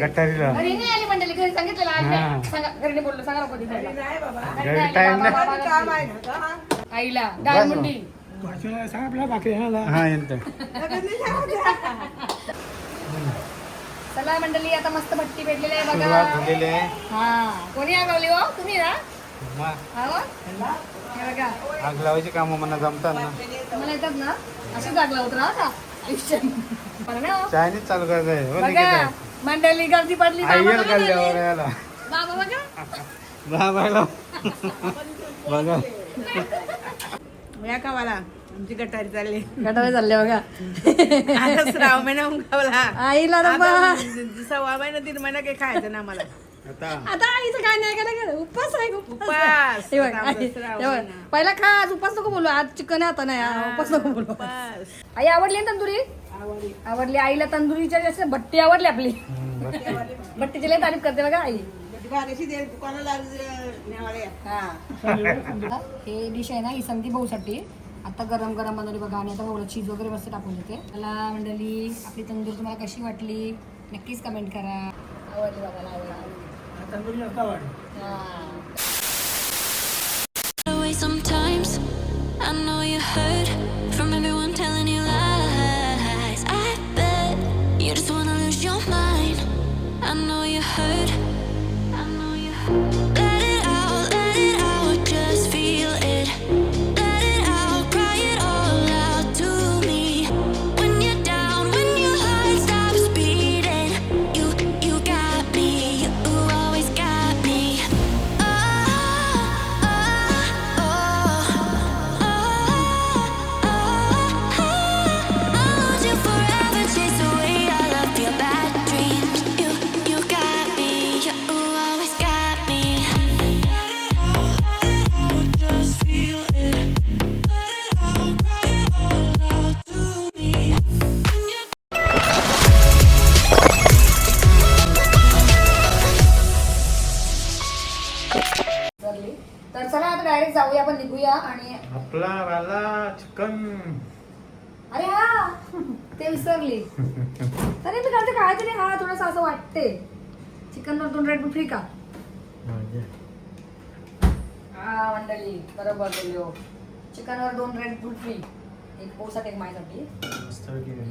गटारीला. घरी नाही आली मंडळी घरी सांगितलेलं आज हा. नाही. सांगा घरी नाही बोललो सांगा नको तिथे नाही बाबा. घरी time नाही. काम आहे ना का? आईला डाळ मुंडी. हा येतं. लगेच नाही जाऊ द्या. चला मंडळी आता मस्त भट्टी भेटलेली आहे सुरुवात बघा झालेली आहे. हा. कोणी आगवली हो? तुम्ही ना? मग हा हो? हे बघा. आग लावायची कामं मला जमतात ना. तुम्हाला येतात ना? अशी जाग लावत राहा का आयुष्यात बरं ना हो? चायनीज चालू करायचं आहे हो बघा. निकिता? मंडळी गर्दी पडली. गल्ल्यावर बाबा बघा बघा. या कावाला. आमची गटारी चालली. गटारे चालले बघा. आता श्राव महिना उंगावला आईला डब्बा आता सव्वा महिना तीन महिना काही खायचं ना मला आता. आता आईचं काय नाही केलं गेलं. उपास आहे उपास. पहिला खा आज उपास नको बोलू. आज चिकन आता नाही उपास नको बोलू. आई आवडली ना तंदुरी? आवडली. आवडली. आईला तंदुरीच्या जास्त भट्टी आवडली आपली. भट्टीची लय तारीफ करते बघा आई. हा. हे डिश आहे ना ही संती भाऊसाठी आता गरम गरम बनवली बघा आणि आता भाऊला चीज वगैरे मस्त टाकून देते. त्याला मंडळी आपली तंदूर तुम्हाला कशी वाटली? नक्कीच कमेंट करा. आवडली बघा आवडली. sometimes. I know you heard direct जाऊया आपण निघूया आणि आपला वाला चिकन. अरे हा ते विसरली. तरी मी करते काय तरी हा थोडासा असं वाटते. चिकन वर दोन रेड फ्री का? हा मंडळी बरोबर बोललो. चिकन वर दोन रेड फूड फ्री एक पोसाठी एक माझ्यासाठी.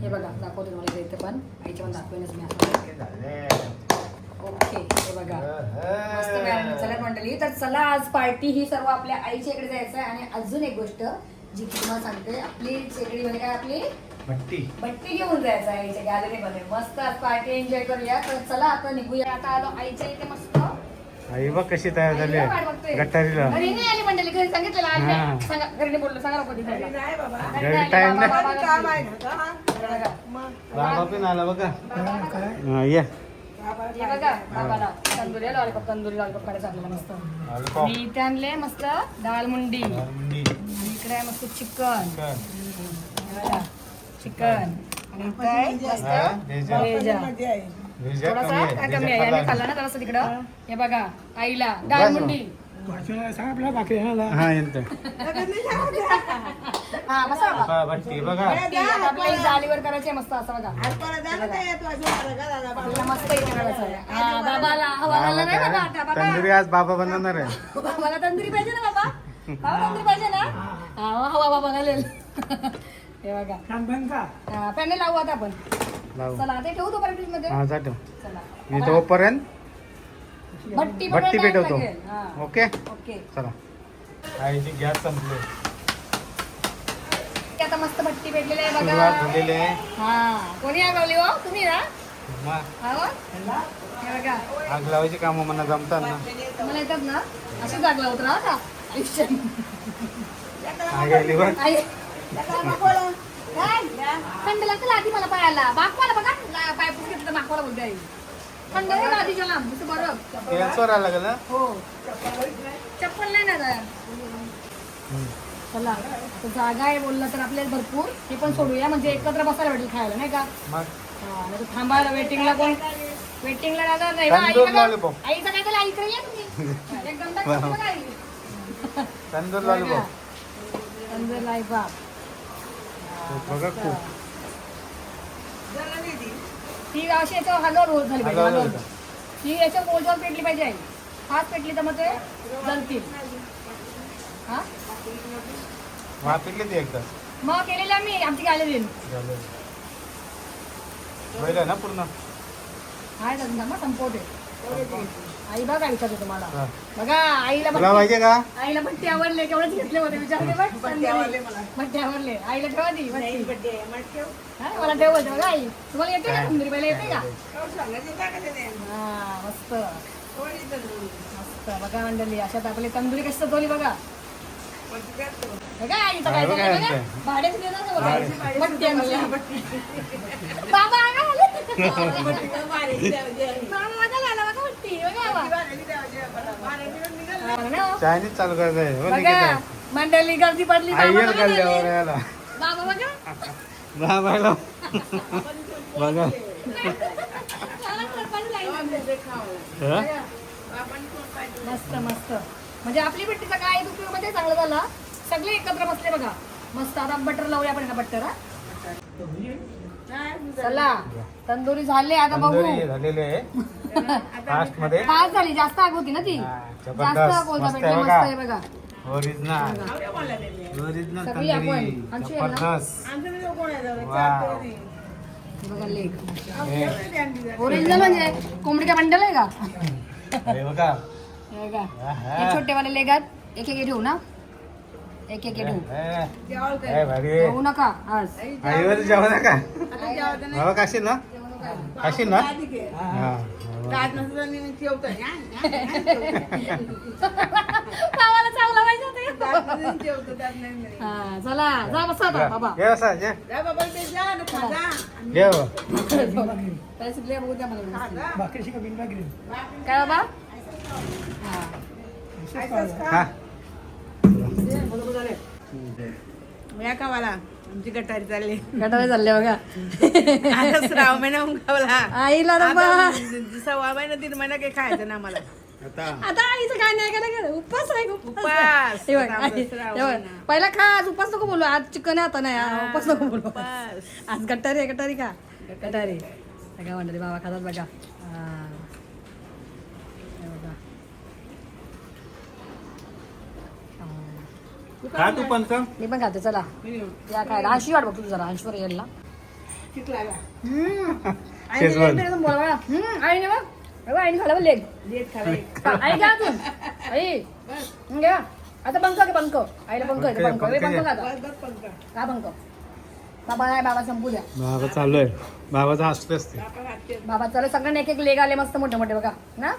हे बघा दाखवते तुम्हाला इथे पण. आईच्या पण दाखवेनच मी आता. ओके हे बघा. मस्त चला मंडळी. तर चला आज पार्टी ही सर्व आपल्या आईच्या इकडे जायचं आहे आणि अजून एक गोष्ट जी की तुम्हाला सांगते आपली शेगडी म्हणजे काय आपली? भट्टी. भट्टी घेऊन जायचं आहे आईच्या गॅलरी मध्ये. मस्त आज पार्टी एन्जॉय करूया. तर चला आता निघूया. आता आलो आईच्या इथे मस्त. आई बघ कशी तयार झाली. आहे बघतोय. गटारीला. घरी नाही आली मंडळी घरी सांगितलेलं आज हा. नाही. सांगा घरी नाही बोललो सांगा नको तिथे नाही बाबा. घरी घरी नाही आली, time बाबा, नाही. बाबा, काम आहे ना का बघा. मग. बाबा पण आला बघा. हा, ये. हे बघा बाबाला तंदुरी लॉलीपॉप तंदुरी लॉलीपॉप करायचं आपल्याला मस्त. आणि इथे आणले मस्त डाळ मुंडी. आणि मुंडी. इकडे आहे मस्त चिकन. चिकन. चिकन. आणि इथे आहे मस्त हा, व्हेज थोडासा. काय कमी आहे, यांनी खाल्ला. ना जरासं तिकडं? हे. बघा आईला डाळ हा येतं. हा बसा भट्टी बघा ती आता करायची आहे मस्त असं बघा ते तू? आपल्याला मस्त इथे करायचं आहे हा बाबाला नाही बाबा आता बाबा तंदुरी आज बाबा बनवणार आहे मला तंदुरी पाहिजे ना बाबा बाबा तंदुरी पाहिजे ना हा हवा बाबा घालेल हे बघा हा पॅने लावू आता आपण लावू चला ते ठेवू फ्रीजमध्ये हा जातो चला मी तोपर्यंत भट्टी भट्टी पेटवतो. ओके? ओके. चला. आईची गॅस संपले. आता मस्त भट्टी पेटलेली आहे बघा. झालेली आहे. हा. कोणी आगवली हो? तुम्ही ना? हा बघा. आग लावायची कामं मला जमतात ना. तुम्हाला येतात ना? जाग लावत राहा का? आयुष्यात. आई आली बघ. आई. काय? थंड लागतं आधी मला पायाला. बाकवाला बघा. ला- पाय घेतलं बाकवाला बोलते आई. थंड आधीच्या लांब तसं बरं. आला ना? हो. चप्पल नाही ना चला तर जागा आहे बोललं तर आपल्याला भरपूर. हे पण सोडूया म्हणजे एकत्र बसायला भेटेल खायला नाही का? मग? हा, नाही तर थांबायला वेटिंगला कोण? वेटिंगला जाणार नाही. बा, तंदूर बघा. lollipop. आईचं काय केलं आईकडे या तुम्ही. तंदूर लॉलीपॉप तंदूर लाईबाप बघा खूप. ती. अशी याच्यावर हलवर रोल झाली पाहिजे हलवर. ती याच्या मोजवर पेटली पाहिजे आई. हात पेटली तर मग ते जलतील हा? वापिकली ती एकदा. मग केलेल्या मी आमची गॅलरी झालं ना पूर्ण? आहे अजून मग संपवते. आई बघा विचारते तुम्हाला. बघा आईला तुला का आईला पण ते आवडले केवढंच घेतले होते विचारते बघ मला. बट्टे आवडले आईला ठेवा ती. मग. हा, मला ठेवते बघा आई तुम्हाला येते का सुंदरी पहिला येते का ते? हा मस्त. मस्त बघा मंडळी अशात आपली तंदुरी कशी सजवली बघा पण ती काय करतो? बघा आईचं काय झालं बघा. भाड्याचं देतात. बघा. बाबा आला माझा आला पण? चायनीज चालू करायचं आहे. हो मंडळी गर्दी पडली बघा खाल्ल्यावर झाले. याला बाबा बघा? मस्त मस्त. म्हणजे आपली भट्टीचा काय उपयोगमध्ये चांगला झाला. सगळे एकत्र बसले बघा. मस्त आता बटर लावूया आपण बटर हा? चला तंदुरी झाले आता बघू. तंदुरी झालेली आहे. फास्टमध्ये पाच झाली जास्त आग होती ना ती. हा, जास्त जबरदस्त बोलता मस्त भेटले आहे मस्त बघा. आहे बघा. ओरिजिनल. ओरिजिनल सगळी आपण. तंदुरी. आमची आहे ना? जबरदस्त. हे बघा हे. ओरिजिनल म्हणजे कोंबडी का बंडल आहे का? अरे बघा. हे बघा. आहा. हे. छोटेवाले लेग आहेत. एक एक ठेवू ना. एक एक हे? हे भारी. ठेवू नका आज. आईवर जेवण नका. बाबा काशील ना? काशील ना. हा. गावाला चांगला पाहिजे. हा चला जा बसा आता बाबा. ये. पैसे दिले बघू द्या मला. काय बाबा? हा. हा. या का मला आमची गटारी चालली. गटारे चालले बघा. आता श्राव महिना उंगावला आईला सव्वा महिना तीन महिना काही खायचं ना मला आता. आता आईचं काय नाही केलं गेलं उपवास आहे उपास. आहे ना. पहिला खा आज उपास नको बोलू. आज चिकन आता नाही. उपास नको बोलू. उपास. आज गटारी आहे गटारी का गटारी. बघा म्हणते बाबा खातात बघा हा. हे बघा. हा. खा तू पण का मी पण खाते चला. या काय अंशी वाट बघ तुझं जरा अंशवर यायला? शेजवान. बघा हम्म, आईने बघ. बघा आईने खाला लेग लेट खाला एक. आई घ्या अजून. आई. हं, घ्या. आता पंख घे पंख. आईला पंख पंख पंख. पंखा. का पंख. बाबा नाही बाबा संपू द्या. बाबा चालू आहे. बाबाचा हसले असते. बाबा चला सगळ्यांना एक एक लेग आले मस्त मोठे मोठे बघा. ना?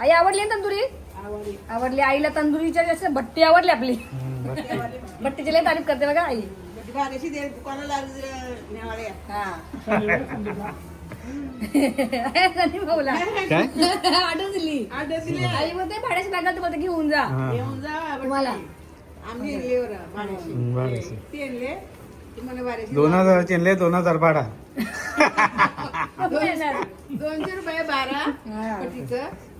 आई आवडली ना तंदुरी? आवडली. आवडली. आईला तंदुरीच्या जसे भट्टी आवडली आपली. भट्टीची लय तारीफ करते बघा आई दे तर नेवाले. हा भाऊला काय आठवण दिली आठ दिले. आई भाड्याची तुम्हाला घेऊन जा हा जा. तुम्हाला. दोन हजार चिनले दोन हजार भाडा? दोनशे रुपये बारा हा.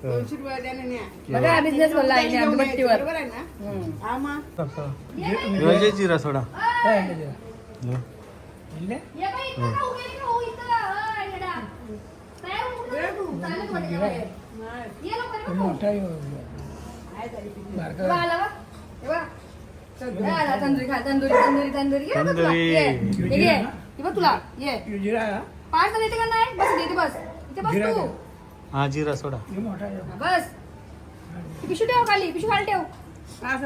दोनशे रुपये द्याने न्या. बघा बिझनेस बोलला आईने आमच्या भट्टीवर. बरोबर आहे ना? हम्म. हा मग रोजे जिरा सोडा. तंदुरी खा तंदुरी तंदुरी तंदुरी. ये तुला. तंदुरी. ये. पाच येते का नाही? बस इथे बस. इथे बस तू. हा जिरा सोडा. हा, बस. ती पिशवी ठेव खाली पिशवी खाली ठेव. हा.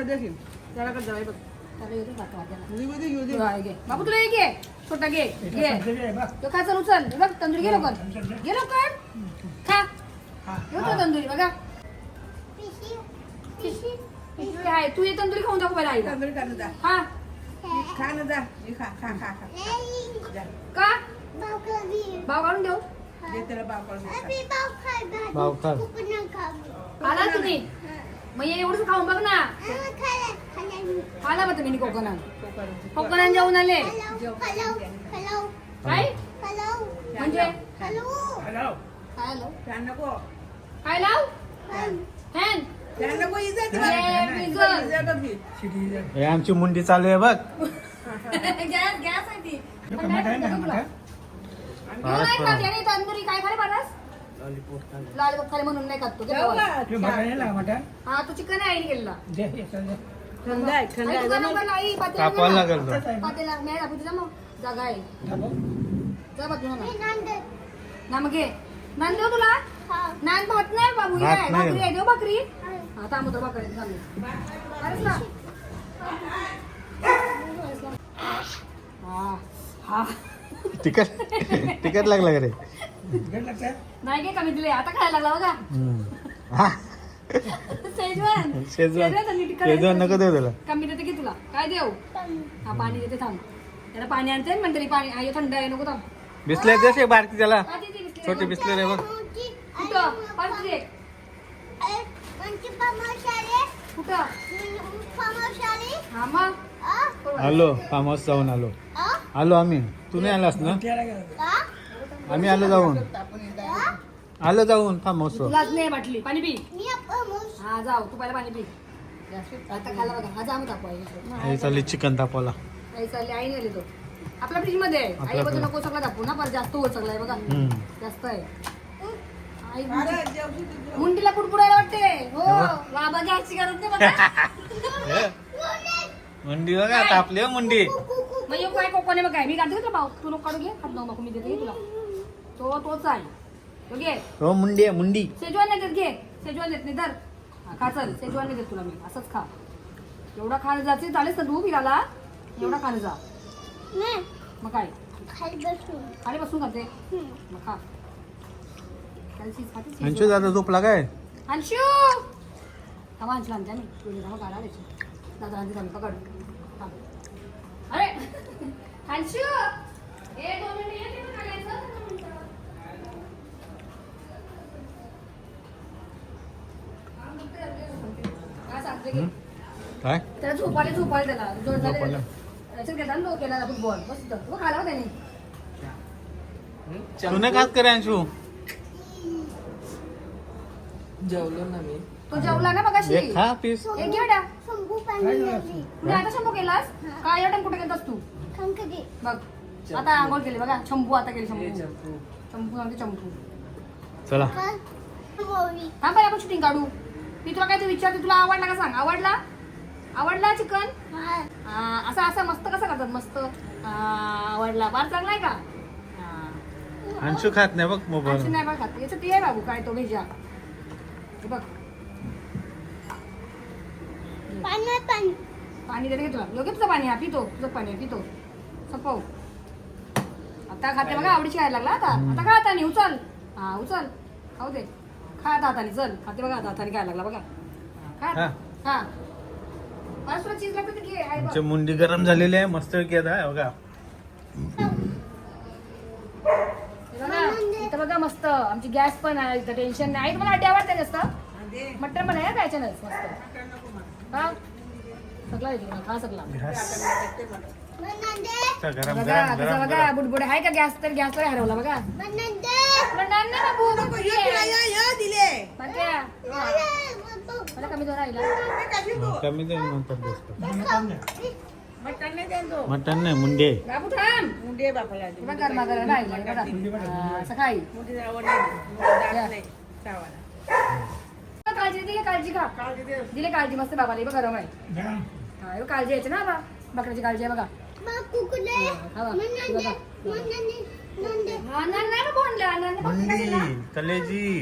त्याला येऊ दे, हा, हे घे. बाबू तुला एक घे. छोटा घे घे तो खा चल उचल. हे बघ तंदुरी घे लवकर. घे. लवकर. खा. हे. तंदुरी बघा. आहे. तू ये तंदुरी खाऊन दाखव पहिला आईला हा. खा ना जा. हे खा खा खा खा. जा. का? भाव काढून देऊ दे त्याला बाप करून भाव खा आला तुम्ही? मग एवढंच खाऊन बघ ना. आला बघ तुम्ही कोकणात. कोकणात. जाऊन आले. काय? म्हणजे? काय आलं? फॅन नको. काय लाव फॅन फॅन नको इज्जत ए, इज्जत. इज्जत बघ हे आमची मुंडी चालू आहे बघ. गॅस गॅस आहे ती. पण पारस नाही खात? तंदुरी काय खाले पारस लॉलीपॉप खाले. म्हणून नाही खात तू जाऊ केव्हा? का? हा तू चिकन आहे गेला थंड आहे थंड आहे नाही पातेला कापायला नाही. लागेल तो. पातेला नाही दाखवू तुझा मग जागा आहे. जा ना मग घे. नान देऊ तुला? नान भात नाही बाबू हे भात आहे. नाही. भाकरी आहे देऊ भाकरी? हा. थांब होतो भाकरी थांब. ना. हा. हा. तिकट तिकट लागला का रे? नाही घे कमी दिले आता खायला लागला बघा. हम्म. हा. Schezwan Schezwan. तर नीट करायचं. शेजवान नको देऊ त्याला. कमी देते की तुला? काय देऊ? हा पाणी देते थांब. त्याला पाणी आणते म्हणते पाणी. आई थंड आहे नको थांब. बिसले जसे बारकी त्याला? दे, दे, बिस्किट छोटे. बिसले रे बघ. कुठं? दे कुठं? हा मग. आलो फार्म हाऊस जाऊन आलो. आलो आम्ही. तू नाही आलास ना? आम्ही आलो जाऊन. आलो जाऊन फार्म हाऊस तुलाच नाही बाटली पाणी पी. हा जाऊ. तू पहिला पाणी पी. आता बघा. हा जाम चालली चिकन तापवला आई चालली. आई तो. आपल्या फ्रीजमध्ये आहे. आई बघू नको सगळं तापू ना पण जास्त होत सगळं आहे बघा. हम्म. जास्त आहे. मुंडीला कुडकुडायला वाटते. हो. बाबा गॅसची गरज नाही बघा. मुंडी बघा तापली हो मुंडी. मग काय कोकोने मग काय मी काढते का भाऊ? तू नको काढू घे. हात नको मी देते घे तुला. तो तोच आहे. तो घे. हो मुंडी आहे मुंडी. सेजवान नाही देत घे. सेजवान देत नाही धर. हा, खा चल. सेजवान नाही देत तुला मी. असंच खा. एवढा खाणं जाते चालेल तर तू फिराला एवढा खाणं जा. मग काय? खाली बसून. खाते. मग खा. खाते अंशू दादा झोपला काय? अंशू! थांबा अंशू आणते मी तुझे काढा त्याची दादा आणते थांब पकड. अरे अंशू ए दोन मिनिटं ये तिकडे काढायचं, दोन मिनिटं. काय सांगते की? हम्म? काय? त्याला झोपाले झोपाले त्याला. जोड झाले. झोपायला? याच्यात घेतला ना फुटबॉल तो खाला हो त्याने. तू नाही खात करे अंशू? जेवलो ना मी. तो जेवला ना बघा एक खा पीस. एक घे बेटा. तुम्ही आता शंभू केलास काय एवढा कुठे गेलास तू? बघ आता आंघोळ केली बघा. शंभू आता केली हे शंभू शंभू सांगते शंभू चला. थांब बाई आपण शूटिंग काढू. मी तुला काय ते विचारते तुला आवडला का सांग? आवडला? आवडला चिकन? असं असं मस्त कसं करतात? मस्त. आवडला. फार चांगला आहे का? हा. अंशू खात नाही बघ मोबाईल. नाही बघ खात. याचं ते आहे बाबू काय तो भेजा. हे बघ. पाणी देते का तुला योग्य तुझं पाणी. हा पितो. तुझं पाणी आहे, पितो. सपव. आता खाते बघा आवडीची खायला लागला आता. आता खा हाताने उचल. हा उचल. खाऊ दे. खा आता हाताने चल. खाते बघा आता हाताने खायला लागला बघा. हा, खा हा. हा. मला तुला चीज लागतं तर घे? आहे बघ. आमची मुंडी गरम झालेली आहे. मस्त की आता बघा. हे बघा इथं बघा मस्त. आमची गॅस पण आहे इथं टेन्शन नाही. आई तुम्हाला अड्डी आवडते जास्त? दे. मटण पण आहे काय मस्त. मटण नको मला. हा? सगळा येतो तुला, खा सगळा. गॅस ते मला. गरम बघा गरम तुझा गरम बघा गरम. बुडबुड आहे का गॅस? तर गॅस तर हरवला बघा. पण नाही ना बाबू, नको, बुडबुडी ये तुला, आहे. ये, ये दिले. बघा. मला कमी धोर राहिला. ते कशी तू? कमी देऊन नंतर दिसतो मटण नाही. देईन तो. मटन नाही मुंडी. आहे बाबू थांब. मुंडी बापाला आधी. बघ गरमा गरम राहिला बघा. हा, सकाळी. मुंडीची आवड नाही. मुंडी जात नाही. चावायला. काळजी दिली काळजी का काळजी दे. दिली काळजी मस्त बाबाला हे बघ गरम आहे हा हे बघ, काळजी यायची ना बा बकऱ्याची काळजी आहे बघा हा, बघा. बघा. नाही नाही ना बोलला, नाही ना बकरी खाली ना. मुंडी कलेजी.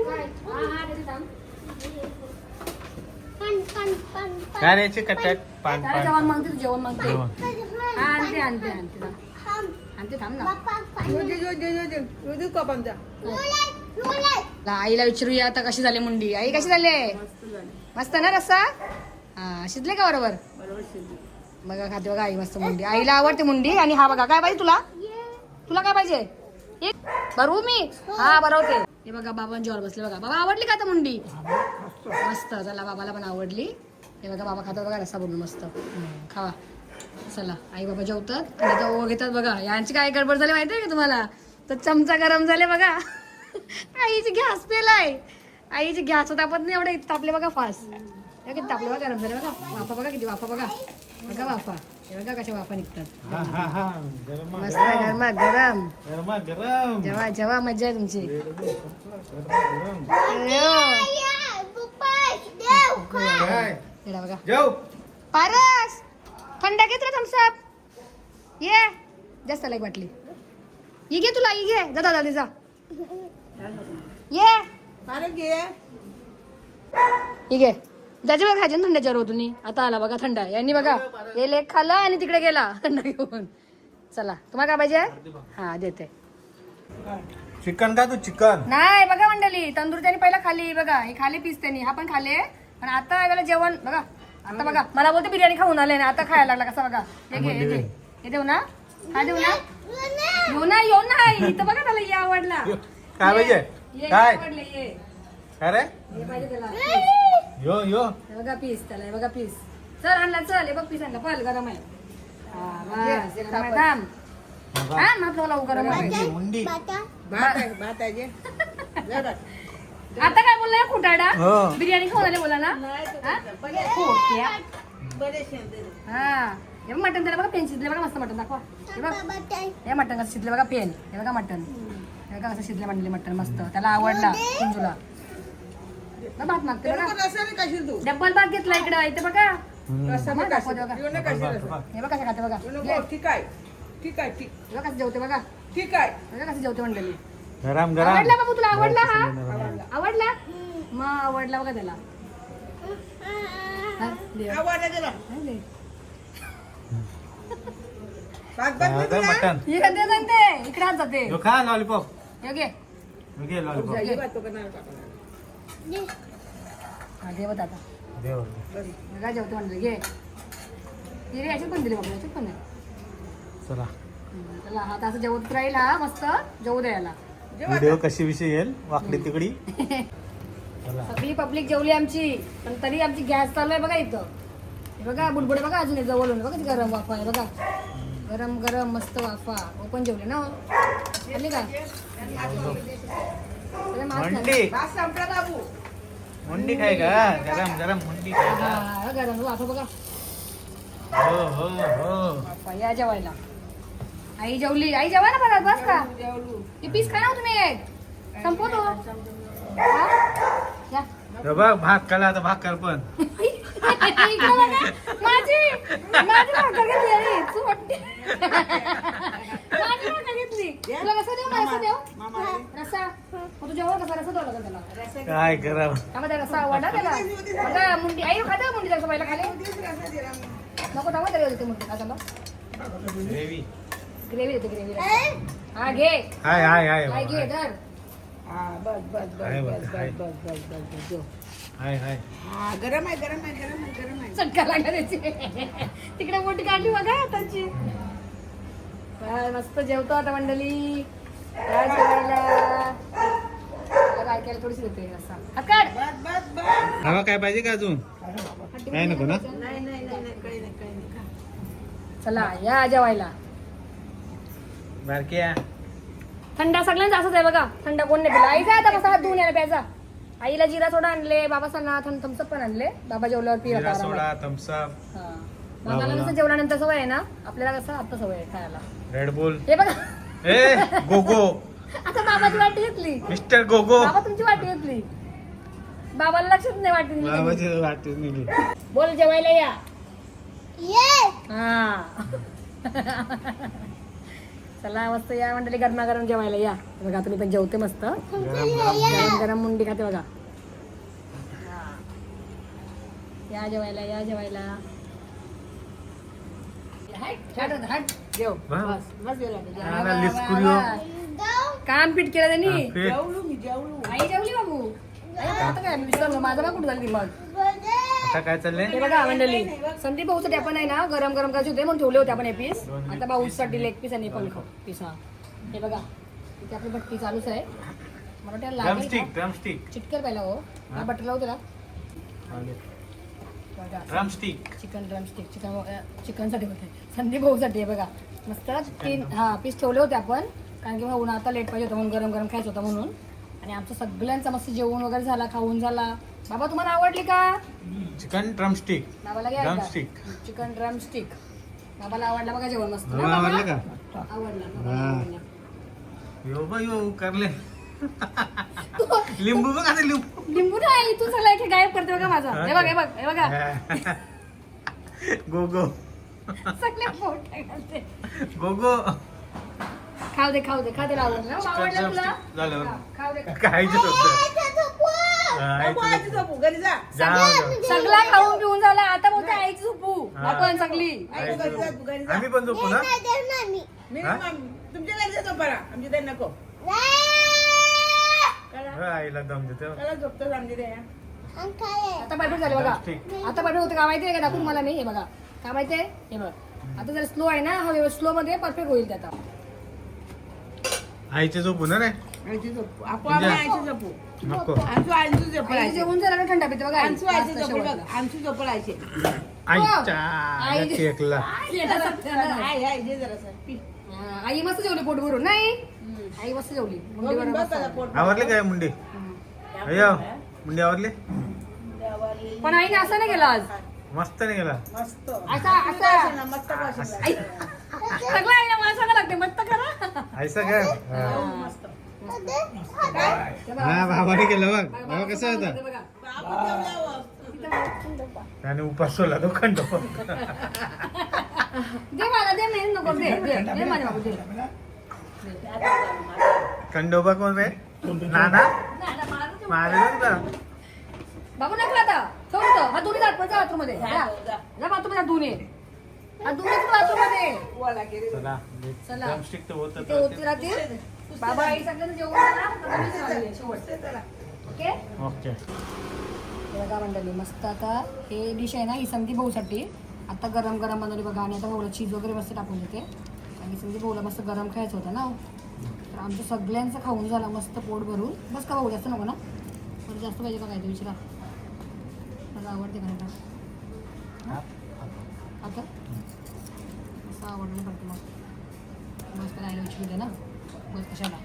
काय? हा, हा, देते थांब. काय रे याचे कटाट पान त्याला जेवण पान मागते तू जेवण मागते जेवण. हा आणते आणते आणते थांब. थांब ना. ला, आईला विचारूया आता कशी झाली मुंडी. आई कशी झाली? मस्त ना रस्सा? हा शिजले का बरोबर. बघा खाते बघा आई मस्त मुंडी. आईला आवडते मुंडी आणि हा बघा काय पाहिजे तुला? तुला काय पाहिजे? एक भरवू मी? हा. भरवते. हे बघा बाबांच्यावर बसले बघा. बाबा आवडली का आता मुंडी? मस्त चला बाबाला पण आवडली. हे बघा बाबा खातात बघा रस्सा बनवून मस्त. हम्म, खावा. चला आई बाबा जेवतात. आणि आता ओ घेतात बघा. यांची काय गडबड झाली माहिती आहे का तुम्हाला? तर चमचा गरम झाले बघा. आईची गॅस पेलाय. आईची गॅस तापत नाही एवढे तापले बघा फास्ट किती तापले बघा गरम झाले बघा. वाफा बघा किती वाफा बघा. बघा वाफा. हे बघा कशा वाफा निघतात. हा हा हा. गरमा मस्त गरम. गरमा गरम. जेव्हा जेव्हा मजा आहे तुमची. बघा. जाऊ. पारस थंड घेत रे थम्सअप ये. जास्त लाईक वाटली. ही घे तुला ही घे. जा दादा जा. ये. अरे घे. ही घे. त्याच्या बघा खायचे ना थंडाच्या रो तुम्ही आता आला बघा थंड यांनी बघा हे लेक खाल्ला आणि तिकडे गेला. थंड घेऊन. चला तुम्हाला काय पाहिजे? हा देते. चिकन का तू? चिकन. नाही बघा मंडळी तंदूर त्यांनी पहिला खाली बघा हे खाली पीस त्यांनी. हा पण खाले पण आता याला जेवण बघा. आता बघा मला बोलते बिर्याणी खाऊन आले ना आता खायला लागला कसा बघा. हे घे हे घे. हे देऊ ना? हा देऊ ना? येऊ ना येऊ ना इथं बघा त्याला ये आवडला. काय पाहिजे? काय? आवडलं ये. काय रे? हे पाहिजे त्याला. piece. यो. यो बघा पीस त्याला हे बघा पीस चल आणला चल. हे बघ पीस आणला. पल गरम आहे. हा, बस, गरम आहे, थांब. हा मात्र मला गरम आहे. मुंडी. भात आहे भात. आता काय बोलला खुटाडा? हो. बिर्याणी खाऊन आले बोला ना. हा? खोट्या. हा. हे. बघ मटन त्याला बघा पेन शिजले बघा मस्त मटन दाखवा. हे बघ. हे मटन कसं शिजले बघा पेन. हे बघा मटन हे बघा कसं शिजले म्हणले मटन मस्त. त्याला आवडला कुंजूला. बघ, भात मागते बघा. डब्बल भात घेतला इकडे इथे बघा. मग दाखवते बघा हे बघा कसं खाते बघा. ठीक आहे. ठीक आहे ठीक. बघा कसं जेवते बघा. ठीक आहे. बघा कसं जेवते मंडळी गरम गरम. आवडला बाबू तुला? आवडला हा? आवडला? मग आवडला बघा त्याला. हा. आवडला हा, तुला? मटन दे सांगते इकडे जाते यो खा लॉलीपॉप घे. घे लॉलीपॉप भात तो करणार का? हा दे बघ आता. देव बघा जेवते म्हणलं घे. रे याच्यात पण दिले बाबा याच्यात पण आहे चला. हम्म, त्याला हा असं जेवत राहील हा मस्त. जेवू दे याला. व्हिडिओ कशी विषय येईल? वाकडी तिकडी? सगळी पब्लिक जेवली आमची पण तरी आमची गॅस चालू आहे बघा इथं. हे बघा बुडबुडे बघा अजून एक जवळून. बघा किती गरम वाफा आहे बघा. गरम गरम मस्त वाफा. हो पण जेवले ना हो? खाल्ली का. मुंडी. खाय का गरम गरम मुंडी खाय का हा, गरम वाफा बघा. हो हो हो. वाफा या जेवायला. आई जेवली. आई जेवायला बघा बस का? हे पीस खा ना हो तुम्ही. एक संपवतो. हा? या. हे बघ भात खाला आता भाकर पण. इकडे बघा. माझी माझी भाकर घेतली अरे तू मोठी. माझी भाकर घेतली. तुला रसा देऊ ना रसा देऊ? रसा. मग तू जेवण कसा रसा द्यावा लागेल त्याला? काय रसा आवडला त्याला? बघा मुंडी. आई खाता मुंडी त्याच्या पहिला खाली. नको थांबा तरी देते मुंडी. ग्रेव्ही. ग्रेव्ही देते ग्रेव्ही हा घे. हाय हाय हाय. काय घे धर. हा बस बस बस बघ, बस. बस बस बस बस. हाय हाय. हा गरम आहे गरम आहे गरम आहे गरम आहे. चटका लागला त्याची तिकडे मोठी काढली बघा त्यांची काय मस्त जेवतो आता मंडळी. काय जेवायला? केलं? थोडीशी देते असा हक्कड! बस बस बस. हवा काय पाहिजे का अजून? काय नको ना? नाही नाही नाही नाही काही नाही काही नाही. खा. चला या जेवायला. बारक्या थंडा सगळ्यांचा असंच आहे बघा. थंडा कोण नाही पिला. आईचा आता मस्त हात धुवून यायला प्यायचा. आईला जिरा सोडा आणले बाबासांना थंड थम्सअप पण आणले. बाबा जेवल्यावर पिला जिरा. सोडा थम्सअप. हा. बाबाला कसं जेवणानंतर सवय आहे ना आपल्याला कसं आता सवय आहे खायला. रेड बुल हे बघा. ए गोगो. आता बाबाची वाटी घेतली. मिस्टर गोगो. बाबा तुमची वाटी घेतली. बाबाला लक्षात नाही वाटी. बाबाची वाटच निघली. बोल जेवायला या. हा. चला मस्त या मंडळी गरमागरम जेवायला या. बघा तुम्ही पण जेवते मस्त. गरम गरम मुंडी खाते बघा. हा. या जेवायला या जेवायला. जेव. बस. कान पीठ केलं त्यांनी. जेवलो मी जेवलो आई जेवली बाबू. आता काय मी विसरलो माझं बा कुठं झाली मग? आता काय चाललंय? हे बघा मंडळी. संदीप भाऊसाठी आपण आहे ना गरम गरम करायचे होते म्हणून ठेवले होते आपण हे पीस आता भाऊसाठी लेग पीस आणि पण खाऊ पीस हा. हे बघा इथे आपली भट्टी चालूच आहे. मला वाटतं लागेल ड्रमस्टिक का? ड्रमस्टिक चिटकेल पहिला हो. हा. बटर लावू त्याला ड्रमस्टिक चिकन चिकन चिकनसाठी होते. संदीप भाऊसाठी आहे बघा. मस्त तीन हा पीस ठेवले होते आपण. कारण की भाऊ आता लेट पाहिजे होतं म्हणून गरम गरम खायचं होतं म्हणून. आणि आमचं सगळ्यांचा मस्त जेवण वगैरे झाला खाऊन झाला. बाबा तुम्हाला आवडली का? Chicken drumstick. बाबाला घ्या Drumstick. चिकन ड्रम स्टिक बाबाला आवडला बघा जेवण मस्त. ना बाबा? बाबा? आवडलं का? आवडला. बाबाला हा. आवडला. यो बा यो करले लिंबू बघ आता लिंबू. लिंबू नाही तू सगळं इथे गायब करते बघा माझा. हे बघ हे बघ हे बघा. गो गो. सगळे घालते गो गो. खाऊ दे खाऊ दे खा त्याला आवडलं ना? आवडलं तुला? झालं. हा, खाऊ दे. काय झोपू, घरी जा. सगळा खाऊन पिऊन झाला. आता बोलते आईची झोपू. हा. आपण सगळी. आई घरी जा तू घरी जा. आम्ही पण झोपू ना? मी? मग तुमच्या घरी जा झोपायला आमच्या घरी नको. कळा आईला दम देते. झोपतो आता पाठवून झाले बघा. आता पाठवून होतं का माहितीये का? दाखवून मला नाही हे बघा. का माहितीये हे बघ. आता जर स्लो आहे ना? हा स्लो मध्ये परफेक्ट होईल ते आता. आईचे झोपू ना रे आईची झोपू. आपण आम्ही आईची झोपू. नको. आमची आईची आईचं झोपडायची जेवण जरा थंडा पिते बघा. आई. आमची आईची जास्त झोपड. आमची आईच्या आई- केकला येणार सत्यानाश. आई आई दे जरा सर पी. हा, आई मस्त जेवली पोट भरून नाही? आई मस्त जेवली. मुंडी बघून बरोबर बघ त्याला मस्त. पोट आवडले काय मुंडे? अय्यो मुंडे आवडले पण आईने असं नाही केलं आज. मस्त नाही गेला मस्त. असा असा मस्त आई सगळं आईला मला सांगा लागते मस्त करा. आईसा काय? हा. मस्त. हा बाबाने केलं बघ. बाबा कसं होता? बघा. आपण जेवल्यावर. त्याने उपास सोडला तो. खंड दे मला दे मेन नको दे दे दे माझ्या बाबू दे. खंडोबा कोण रे नाना? नाही, दे. मारे का बाबू नको आता. सोडतो. हा दोन्ही जात जा बाथरूममध्ये जा. जा बाथरूममध्ये धुवून चला चला. ड्रमस्टिक तर होत ते होती. राहतील बाबा आई सगळ्यांना जेवण करा, आता मी चालले, शेवट. ओके? ओके. हे बघा मंडळी मस्त आता हे डिश आहे ना ही संधी भाऊसाठी आता गरम गरम बनवली बघा आणि आता भाऊला चीज वगैरे मस्त टाकून देते. आणि संधी भाऊला मस्त गरम खायचं होतं ना. हो. तर आमचं सगळ्यांचं खाऊन झालं मस्त पोट भरून. बस का भाऊ जास्त नको ना. पण जास्त पाहिजे का काय ते विचारा. मला आवडते का आता? असं आवडलं करते मग. मस्त राहायला विचारू दे ना. बस कशाला?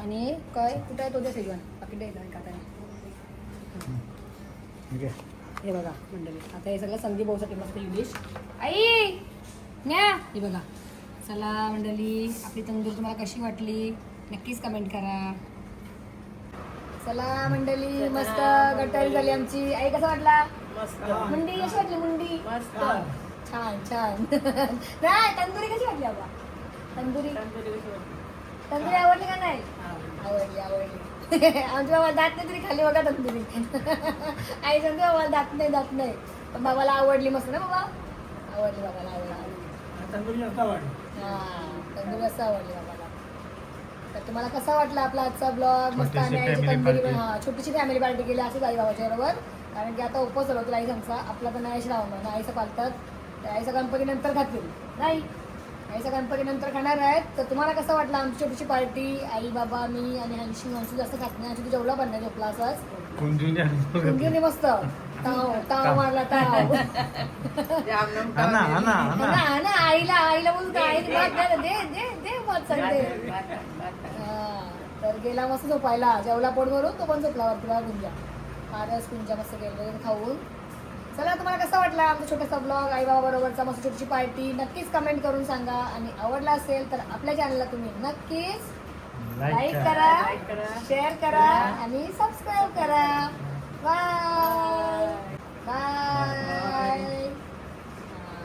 आणि काय? कुठं आहे तो दे सेजवान पाकिट आहे का आहे हे बघा मंडळी. आता हे सगळं संदीप भाऊसाठी मस्त इंग्लिश आई! न्या हे बघा. चला मंडळी. आपली तंदूर तुम्हाला कशी वाटली? नक्कीच कमेंट करा. चला मंडळी. मस्त गटारी झाली आमची. आई कसा वाटला? मस्त. मुंडी कशी वाटली मुंडी? मस्त. छान छान. नाही तंदुरी कशी वाटली बाबा? तंदुरी? तंदुरी आवडली का नाही? आवडली. आवडली आमच्या बाबा दात नाही तरी खाली बघा तंदुरी. आई सांगते बाबा दात नाही दात नाही. पण बाबाला आवडली मस्त ना बाबा? आवडली बाबाला आवडली. हा तंदुरी असं आवडली बाबाला. तर तुम्हाला कसा वाटला आपला आजचा ब्लॉग? मस्त आम्ही तंदुरी. हा छोटीशी फॅमिली पार्टी केली असंच आई बाबाच्या बरोबर. कारण की आता उपवास होतो तुला आई सांगता आपला तर नाही श्रावण आईचं पालतात. आईचा गणपती नंतर खातील. नाही. आईचा गणपती नंतर खाणार आहेत. तर तुम्हाला कसं वाटलं आमची छोटीशी पार्टी? आई बाबा मी आणि हंशी हंशी जास्त खात नाही. हंशी तू जेवला पण नाही झोपला असाच कुंजून मस्त. ताव ताव मारला ताव. ना आईला आईला बोलतो दे दे दे भात सांगते हा, तर गेला मस्त झोपायला. जेवला पोट भरून तो पण झोपला वरती. बघा गुंजा. फारच गुंजा मस्त गेले खाऊन. चला तुम्हाला कसा वाटला आमचा छोटासा ब्लॉग आई बाबा बरोबरचा मस्त छोटीशी पार्टी नक्कीच कमेंट करून सांगा. आणि आवडला असेल तर आपल्या चॅनलला तुम्ही नक्कीच लाईक करा. शेअर करा. आणि सबस्क्राईब करा. Bye bye